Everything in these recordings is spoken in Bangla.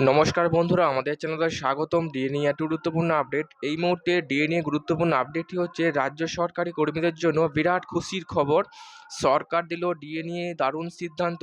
নমস্কার বন্ধুরা, আমাদের চ্যানেলে স্বাগতম ডিএনএ একটি গুরুত্বপূর্ণ আপডেট। এই মুহূর্তে ডিএনএ গুরুত্বপূর্ণ আপডেটটি হচ্ছে, রাজ্য সরকারি কর্মীদের জন্য বিরাট খুশির খবর। সরকার দিল ডিএনএ দারুণ সিদ্ধান্ত।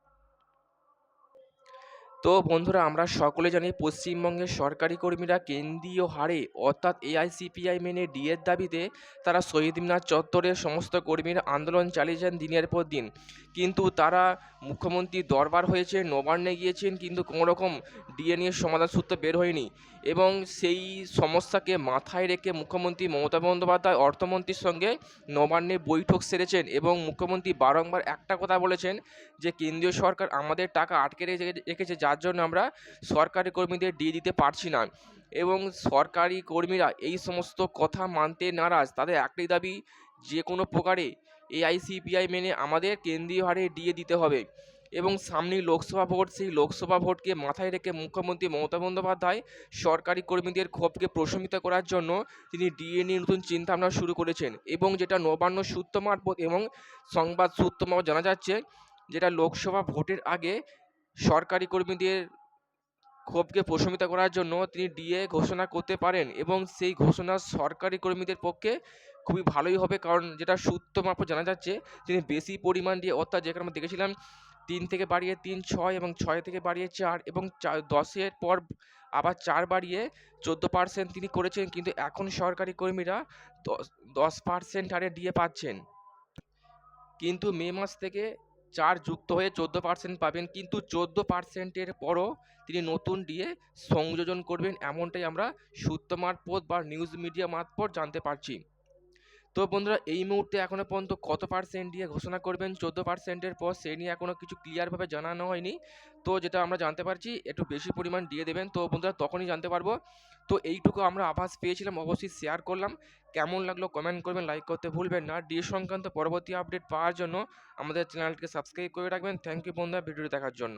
তো বন্ধুরা, আমরা সকলে জানি পশ্চিমবঙ্গের সরকারি কর্মীরা কেন্দ্রীয় হারে, অর্থাৎ এআইসিপিআই মেনে ডিএর দাবিতে তারা শহীদ মিনার চত্বরে সমস্ত কর্মীরা আন্দোলন চালিয়েছেন দিনের পর দিন। কিন্তু তারা মুখ্যমন্ত্রী দরবার হয়েছে, নবান্নে গিয়েছেন, কিন্তু কোনো রকম ডিএ নিয়ে সমাধান সূত্র বের হয়নি। এবং সেই সমস্যাকে মাথায় রেখে মুখ্যমন্ত্রী মমতা বন্দ্যোপাধ্যায় অর্থমন্ত্রীর সঙ্গে নবান্নে বৈঠক সেরেছেন এবং মুখ্যমন্ত্রী বারংবার একটা কথা বলেছেন যে, কেন্দ্রীয় সরকার আমাদের টাকা আটকে রেখে- রেখেছে যার জন্য আমরা সরকারি কর্মীদের দিয়ে দিতে পারছি না। এবং সরকারি কর্মীরা এই সমস্ত কথা মানতে নারাজ। তাদের একটাই দাবি, যে কোনো প্রকারে এআইসিপিআই মেনে আমাদের কেন্দ্রীয় হারে ডিএ দিতে হবে। এবং সামনেই লোকসভা ভোট, সেই লোকসভা ভোটকে মাথায় রেখে মুখ্যমন্ত্রী মমতা বন্দ্যোপাধ্যায় সরকারি কর্মীদের ক্ষোভকে প্রশমিত করার জন্য তিনি ডিএ নিয়ে নতুন চিন্তাভাবনা শুরু করেছেন। এবং যেটা নবান্ন সূত্র মারফত এবং সংবাদ সূত্র জানা যাচ্ছে, যেটা লোকসভা ভোটের আগে সরকারি কর্মীদের ক্ষোভকে প্রশমিত করার জন্য তিনি ডিএ ঘোষণা করতে পারেন এবং সেই ঘোষণা সরকারি কর্মীদের পক্ষে খুবই ভালোই হবে। কারণ যেটা সূত্র মারফত জানা যাচ্ছে, তিনি বেশি পরিমাণ দিয়ে অর্থাৎ যেখানে আমরা দেখেছিলাম তিন থেকে বাড়িয়ে তিন, ছয় এবং ছয় থেকে বাড়িয়ে চার এবং চার, দশের পর আবার চার বাড়িয়ে চোদ্দ পার্সেন্ট তিনি করেছেন। কিন্তু এখন সরকারি কর্মীরা দশ দশ পার্সেন্ট হারে ডিএ পাচ্ছেন। কিন্তু মে মাস থেকে চার যুক্ত হয়ে চোদ্দ পার্সেন্ট পাবেন। কিন্তু চোদ্দ পার্সেন্টের পরও তিনি নতুন দিয়ে সংযোজন করবেন, এমনটাই আমরা সূত্র মারফত বা নিউজ মিডিয়া মারফত জানতে পারছি। তো বন্ধুরা, এই মুহূর্তে এখনও পর্যন্ত কত পার্সেন্ট দিয়ে ঘোষণা করবেন? চোদ্দ পার্সেন্টের পর সে নিয়ে এখনও কিছু ক্লিয়ারভাবে জানানো হয়নি। তো যেটা আমরা জানতে পারছি, একটু বেশি পরিমাণ দিয়ে দেবেন। তো বন্ধুরা, তখনই জানতে পারব। তো এইটুকু আমরা আভাস পেয়েছিলাম, অবশ্যই শেয়ার করলাম। কেমন লাগল কমেন্ট করবেন লাইক করতে ভুলবেন না। ডিএ সংক্রান্ত পরবর্তী আপডেট পাওয়ার জন্য আমাদের চ্যানেলটিকে সাবস্ক্রাইব করে রাখবেন। থ্যাংক ইউ বন্ধুরা, ভিডিওটি দেখার জন্য।